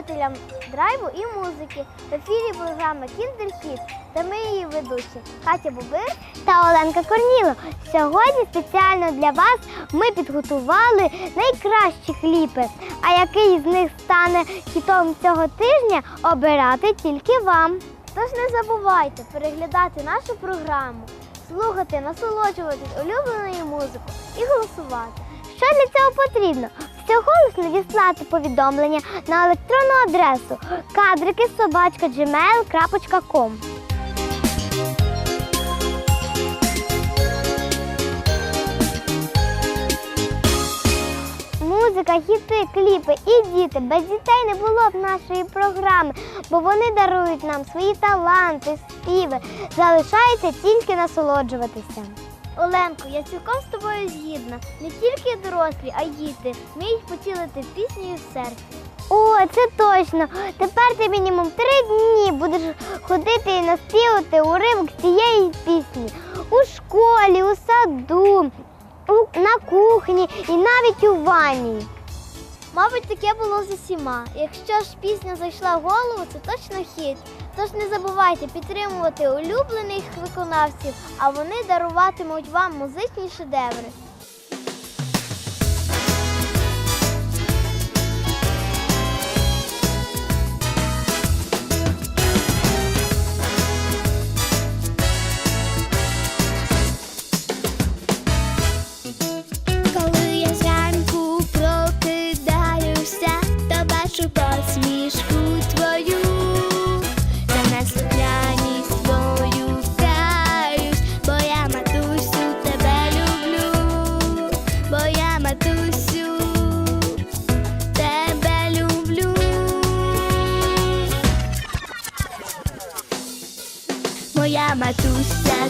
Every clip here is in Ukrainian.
любителям драйву і музики. В ефірі програма Кіндерхіт та ми її ведучі Катя Бубир та Оленка Корніло. Сьогодні спеціально для вас ми підготували найкращі кліпи. А який з них стане хітом цього тижня, обирати тільки вам. Тож не забувайте переглядати нашу програму, слухати, насолоджуватись улюбленою музикою і голосувати. Що для цього потрібно? Всього лиш надіслати повідомлення на електронну адресу кадрики.gmail.com Музика, хіти, кліпи і діти. Без дітей не було б нашої програми, бо вони дарують нам свої таланти, співи. Залишається тільки насолоджуватися. Оленко, я цілком з тобою згідна. Не тільки дорослі, а й діти вміють поцілити піснею в серці. О, це точно. Тепер ти мінімум три дні будеш ходити і наспівати уривок цієї пісні у школі, у саду, на кухні і навіть у ванні. Мабуть, таке було з усіма. Якщо ж пісня зайшла в голову, це точно хіт. Тож не забувайте підтримувати улюблених виконавців, а вони даруватимуть вам музичні шедеври.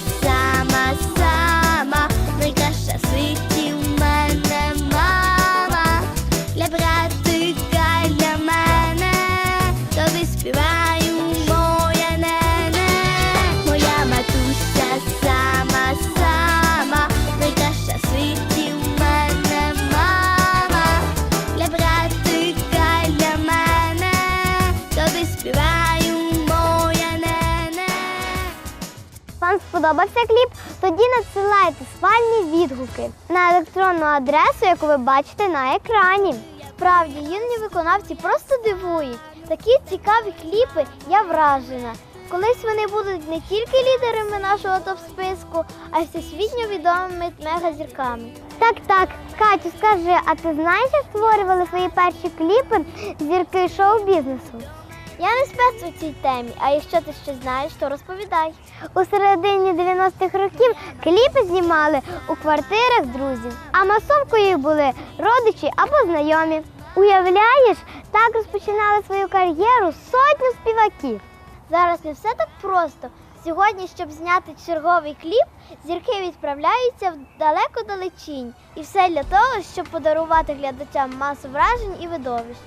Outside. Сподобався кліп? Тоді надсилайте свальні відгуки на електронну адресу, яку ви бачите на екрані. Справді, юні виконавці просто дивують. Такі цікаві кліпи, я вражена. Колись вони будуть не тільки лідерами нашого топ-списку, а й всесвітньо відомими мегазірками. Так, так, Катю, скажи, а ти знаєш, як створювали свої перші кліпи зірки шоу-бізнесу? Я не спец у цій темі, а якщо ти щось знаєш, то розповідай. У середині 90-х років кліпи знімали у квартирах друзів, а масовкою їх були родичі або знайомі. Уявляєш, так розпочинали свою кар'єру сотню співаків. Зараз не все так просто. Сьогодні, щоб зняти черговий кліп, зірки відправляються в далеко далечінь. І все для того, щоб подарувати глядачам масу вражень і видовищ.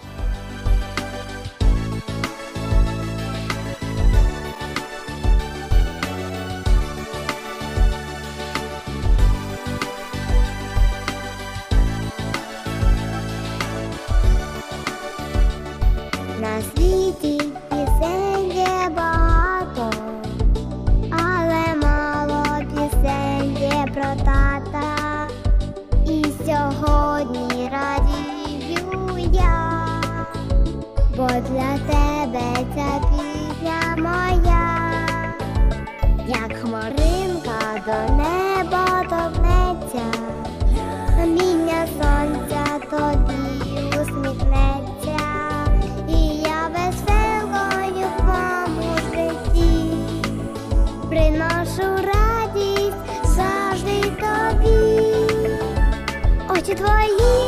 Твої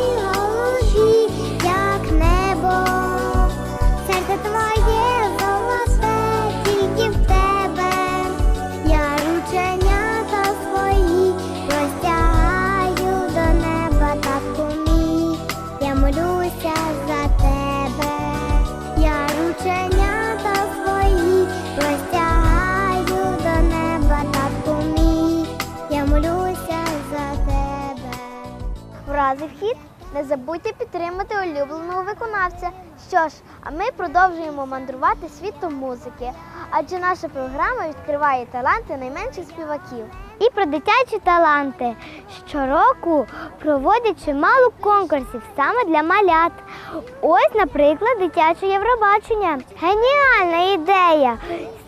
Вразив хід? Не забудьте підтримати улюбленого виконавця. Що ж, а ми продовжуємо мандрувати світом музики, адже наша програма відкриває таланти найменших співаків. І про дитячі таланти. Щороку проводять чимало конкурсів саме для малят. Ось, наприклад, дитяче Євробачення. Геніальна ідея!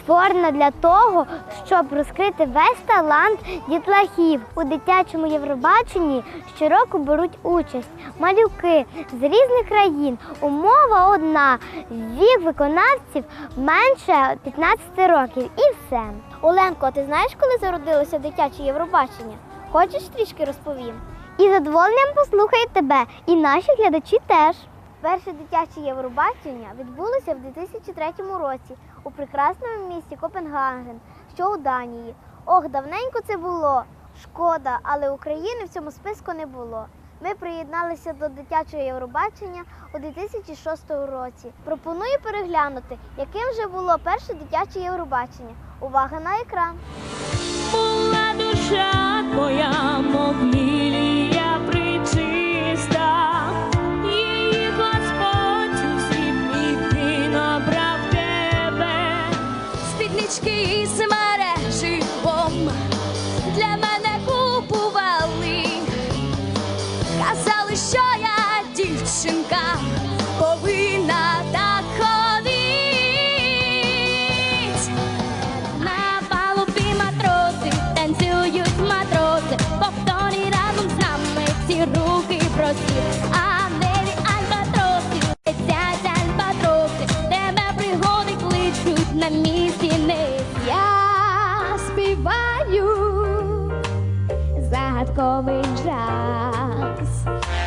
Створена для того, щоб розкрити весь талант дітлахів. У дитячому Євробаченні щороку беруть участь малюки з різних країн. Умова одна: вік виконавців менше 15 років. І все. Оленко, а ти знаєш, коли зародилося дитяче Євробачення? Хочеш трішки розповім? І задоволенням послухаю тебе, і наші глядачі теж. Перше дитяче Євробачення відбулося в 2003 році у прекрасному місті Копенгаген, що у Данії. Ох, давненько це було. Шкода, але України в цьому списку не було. Ми приєдналися до дитячого Євробачення у 2006 році. Пропоную переглянути, яким же було перше дитяче Євробачення. Увага на екран! Була душа твоя, мов smart as you. Загадковий джаз,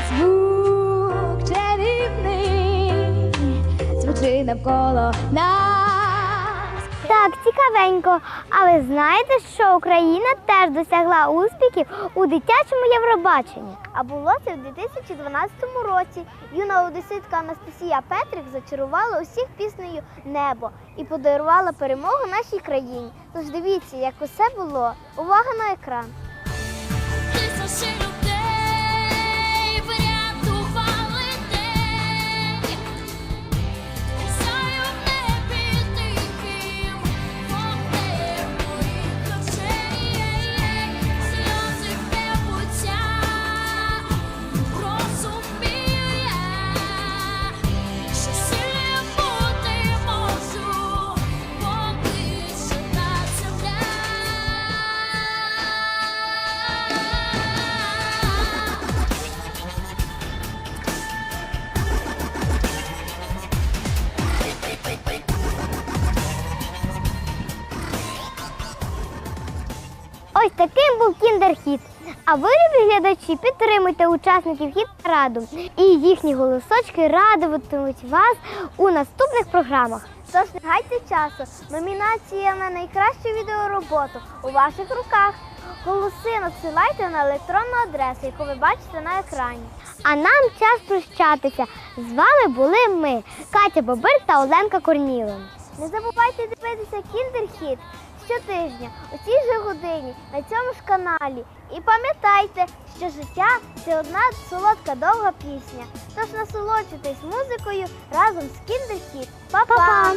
звук чарівний звучить навколо нас. Так, цікавенько. Але знаєте, що Україна теж досягла успіхів у дитячому Євробаченні? А було це в 2012 році. Юна одеситка Анастасія Петрик зачарувала усіх піснею Небо і подарувала перемогу нашій країні. Тож дивіться, як усе було. Увага на екран. single Ось таким був кіндер-хіт. А ви, любі глядачі, підтримуйте учасників хіт раду і їхні голосочки радуватимуть вас у наступних програмах. Тож не гайте часу. Номінація на найкращу відеороботу у ваших руках. Голоси надсилайте на електронну адресу, яку ви бачите на екрані. А нам час прощатися. З вами були ми, Катя Бобир та Оленка Корніло. Не забувайте дивитися кіндер-хіт щотижня у цій же годині на цьому ж каналі. І пам'ятайте, що життя це одна солодка довга пісня. Тож насолоджуйтесь музикою разом з кіндер-хіт. Па-па!